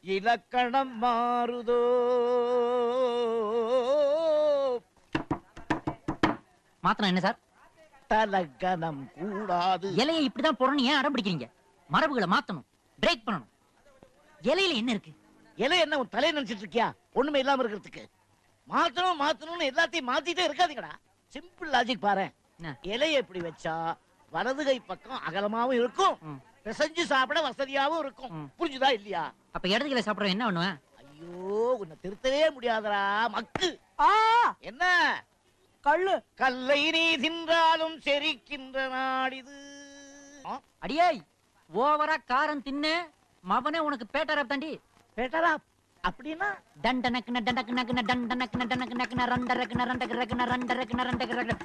இலக்கணம் மாறுதோ? மாத்தணும் என்ன சார்? தலக்கணம் கூடாது. இலையை இப்படிதான் போடணும் ஏன் அடம் பிடிக்கிறீங்க? மரபுகளை மாத்தணும் பிரேக் பண்ணணும். இலையில என்ன இருக்கு? இலை என்ன உன் தலையை நினைச்சிட்டு இருக்கியா? ஒண்ணுமே இல்லாம இருக்கிறதுக்கு. மாத்தணும் மாத்தணும்னு எல்லாத்தையும் மாத்திட்டே இருக்காதீங்கடா. சிம்பிள் லாஜிக் பாரு? இலையை இப்படி வச்சா வலது கை பக்கம் அகலமாவும் இருக்கும். ம். பிசைஞ்சு சாப்பிட வசதியாவும் இருக்கும். புரிஞ்சுதா இல்லையா? அப்ப இடது கையில சாப்பிடுறோம் என்ன பண்ணுவேன்? ஐயோ உன்னை திருத்தவே முடியாதடா மக்கு. ஆ. என்ன? கள்ளு. கல்லை நீ தின்றாலும் செரிக்கின்ற நாடிது. ஆ, அடியே ஓவரா காரம் தின்னு மவனே உனக்கு பேட்டரா தாண்டி? பெட்டரா? அப்படின்னா? டண்ட நக்குன டண்டக்கு நக்குன டண்ட நக்குன டனக்கு நக்குன ரண்ட ரக்குன ரண்டக்கு ரக்குன ரண்ட ரக்குன ரண்டக்கு ரக்குன